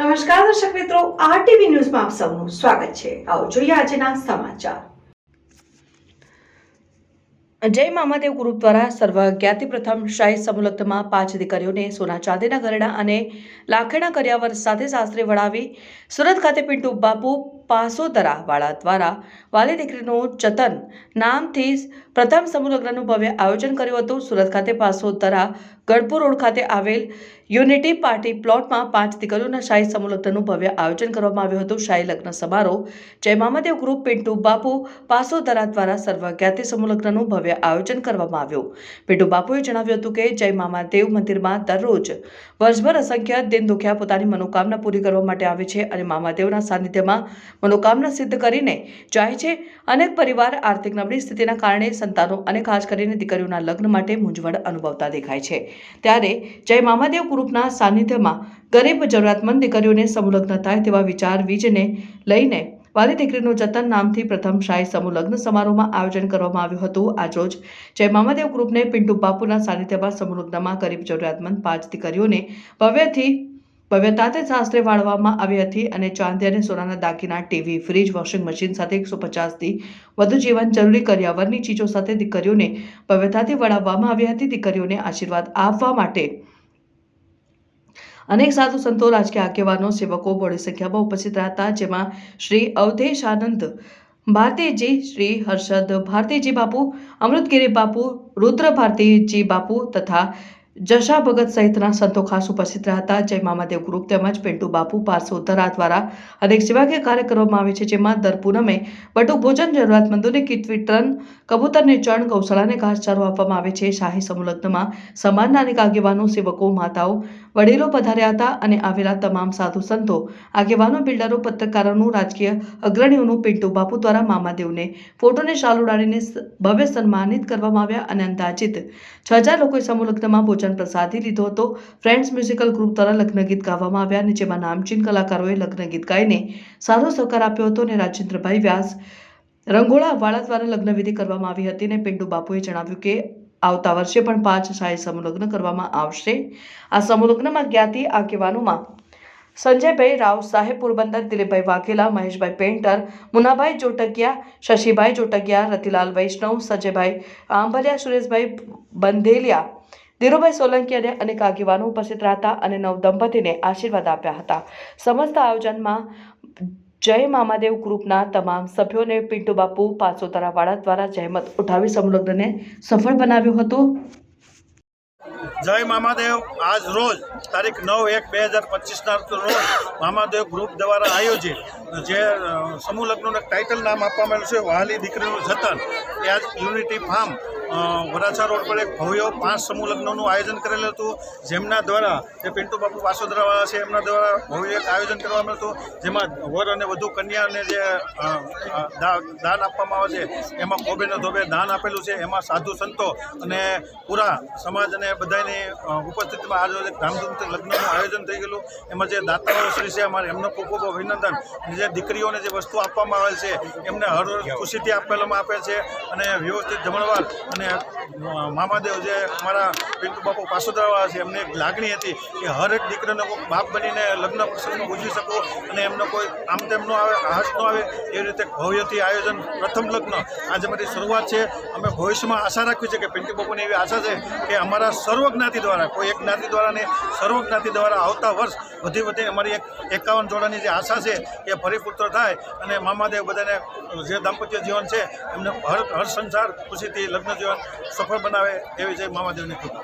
નમસ્કાર દર્શક મિત્રો આરટીવી ન્યૂઝમાં આપ સૌનું સ્વાગત છે. આવો જોઈએ આજના સમાચાર. જય મામાદેવ ગ્રુપ દ્વારા સર્વ જ્ઞાતિ પ્રથમ શાહી સમુલગ્નમાં પાંચ દીકરીઓને સોના ચાંદીના ઘરેણા અને લાખેણા કર્યાવર સાથે શાસ્ત્રી વળાવી સુરત ખાતે પિન્ટુ બાપુ પાસોદરા વાળા દ્વારા વાલી દીકરીનું જતન નામથી પ્રથમ સમૂહલગ્નનું ભવ્ય આયોજન કર્યું હતું. સુરત ખાતે પાસોદરા ગઢપુર રોડ ખાતે આવેલ યુનિટી પાર્ટી પ્લોટમાં પાંચ દીકરીઓના શાહી સમૂહલગ્નનું ભવ્ય આયોજન કરવામાં આવ્યું હતું. શાહી લગ્ન સમારોહ, જય ગ્રુપ, પિન્ટુ બાપુ પાસોદરા દ્વારા સર્વજ્ઞાતિ સમુલગ્નનું ભવ્ય આયોજન કરવામાં આવ્યું. પિન્ટુ બાપુએ જણાવ્યું હતું કે, જય મંદિરમાં દરરોજ વર્ષભર અસંખ્ય દિન દુખ્યા પોતાની મનોકામના પૂરી કરવા માટે આવે છે અને મામાદેવના સાનિધ્યમાં મનોકામના સિદ્ધ કરીને જાય છે. અનેક પરિવાર આર્થિક નબળી સ્થિતિના કારણે સંતાનો અને ખાસ કરીને દીકરીઓના લગ્ન માટે મૂંઝવણ અનુભવતા દેખાય છે. ત્યારે જય મામાદેવ ગ્રુપના સાનિધ્યમાં ગરીબ જરૂરિયાતમંદ દીકરીઓને સમુલગ્ન થાય તેવા વિચાર વીજને લઈને વાલી દીકરીનું જતન નામથી પ્રથમ શાહી સમૂહ લગ્ન સમારોહમાં આયોજન કરવામાં આવ્યું હતું. આજરોજ જય મામાદેવ ગ્રુપને પિન્ટુ બાપુના સાનિધ્યમાં સમૂહલગ્નમાં ગરીબ જરૂરિયાતમંદ પાંચ દીકરીઓને ભવ્યથી ભવ્યતાથી શાસ્ત્રે વાળવામાં આવી હતી અને ચાંદી અને સોનાના દાગીના, ટીવી, ફ્રીજ, વોશિંગ મશીન સાથે એકસો પચાસથી વધુ જીવન જરૂરી કર્યાવરની ચીજો સાથે દીકરીઓને ભવ્યતાથી વળાવવામાં આવી હતી. દીકરીઓને આશીર્વાદ આપવા માટે અનેક સાધુ સંતો રાજકીય આગેવાનો, સેવકો, બહોળી સંખ્યામાં ઉપસ્થિત હતા, જેમાં શ્રી અવધેશ આનંદ ભારતીજી શ્રી હર્ષદ, ભારતીજી બાપુ, અમૃતગીરી બાપુ, રુદ્ર ભારતીજી બાપુ તથા જશા ભગત સહિતના સંતો ખાસ ઉપસ્થિત હતા, જય મામાદેવ ગ્રુપ તેમજ પિન્ટુ બાપુ પાર્સોદરા દ્વારા અનેક સેવાકીય કાર્ય કરવામાં આવે છે, જેમાં દર પૂનમે બટુક ભોજન જરૂરિયાતમંદોને કીટ વિતરણ, કબૂતરને ચણ, ગૌશાળાને ઘાસચારો આપવામાં આવે છે, શાહી સમુલગ્નમાં સમાજના અનેક આગેવાનો, સેવકો, માતાઓ વડીલો પધાર્યા હતા અને આવેલા તમામ સાધુ સંતો, આગેવાનો, બિલ્ડરો, પત્રકારોનું રાજકીય અગ્રણીઓનું પિન્ટુ બાપુ દ્વારા મામાદેવને ફોટોને શાલ ઉડાડીને ભવ્ય સન્માનિત કરવામાં આવ્યા અને અંદાજિત છ હજાર લોકોએ સમૂહ લગ્નમાં ભોજન પ્રસાદી લીધો હતો. ફ્રેન્ડ્સ મ્યુઝિકલ ગ્રુપ દ્વારા લગ્ન ગીત ગાવામાં આવ્યા અને જેમાં નામચીન કલાકારોએ લગ્ન ગીત ગાઈને સારો સહકાર આપ્યો હતો અને રાજેન્દ્રભાઈ વ્યાસ રંગોળા વાળા દ્વારા લગ્નવિધિ કરવામાં આવી હતી અને પિન્ટુ બાપુએ જણાવ્યું કે આવતા વર્ષે પણ પાંચ શાહી સમલગ્ન કરવામાં આવશે. આ સમલગ્નમાં જ્ઞાતિ આગેવાનોમાં સંજયભાઈ રાવ, સાહેબ પોરબંદર, દિલીપભાઈ વાઘેલા, મહેશભાઈ પેન્ટર મુનાભાઈ જોટકિયા શશીભાઈ જોટકિયા રતિલાલ વૈષ્ણવ, સંજયભાઈ આંબલિયા, સુરેશભાઈ બંધેલિયા, ધીરુભાઈ સોલંકી અને અનેક આગેવાનો ઉપસ્થિત રહ્યા અને નવ દંપતીને આશીર્વાદ આપ્યા હતા. સમસ્ત આયોજનમાં જય મામાદેવ ગ્રુપના તમામ સભ્યોને પિન્ટુ બાપુ પાસોતરાવાળા દ્વારા જહેમત ઉઠાવી સંલગ્નને સફળ બનાવ્યું હતું. જય મામાદેવ. આજ રોજ તારીખ નવ એક બે હજાર પચીસના રોજ મામાદેવ ગ્રુપ દ્વારા આયોજિત જે સમૂહ લગ્નનું ટાઇટલ નામ આપવામાં આવ્યું છે, વહાલી દીકરીનું જતન. એ આજ યુનિટી ફાર્મ વરાછા રોડ પર એક ભવ્ય પાંચ સમૂહ લગ્નનું આયોજન કરેલું હતું. જેમના દ્વારા જે પિન્ટુ બાપુ વાસોદરાવાળા છે, એમના દ્વારા ભવ્ય એક આયોજન કરવામાં હતું. જેમાં વર અને વધુ કન્યાને જે દાન આપવામાં આવે છે, એમાં કોબેને ધોબે દાન આપેલું છે. એમાં સાધુ સંતો અને પૂરા સમાજ અને બધાની ઉપસ્થિતિમાં આજે એક ધામધૂમથી લગ્નનું આયોજન થઈ ગયેલું. એમાં જે દાતાઓ શ્રી છે, અમારે એમનો ખૂબ ખૂબ અભિનંદન. જે દીકરીઓને જે વસ્તુ આપવામાં આવેલ છે, એમને હર ખુશીથી આપેલામાં આપે છે અને વ્યવસ્થિત જમણવાર અને મામાદેવ જે અમારા પિન્ટુ બાપુ પાસોદરાવાળા છે, એમને એક લાગણી હતી કે હર એક દીકરાનો બાપ બનીને લગ્ન પ્રસંગમાં ઉજવી શકો અને એમનો કોઈ આમ તેમ ન આવે હાશ ન આવે, એ રીતે ભવ્યથી આયોજન, પ્રથમ લગ્ન. આજે મારી શરૂઆત છે. અમે ભવિષ્યમાં આશા રાખવી છે કે પિન્ટુ બાપુની એવી આશા છે કે અમારા સર્વ જ્ઞાતિ દ્વારા, કોઈ એક જ્ઞાતિ દ્વારા ને સર્વ જ્ઞાતિ દ્વારા આવતા વર્ષ વધી વધી અમારી એક એકાવન જોડાની જે આશા છે એ પરિપૂર્ણ થાય અને મામાદેવ બધાને, જે દાંપત્ય જીવન છે, એમને હર હર સંસાર ખુશીથી લગ્ન જીવન સફળ બનાવે એવી જય મહાદેવની કૃપા.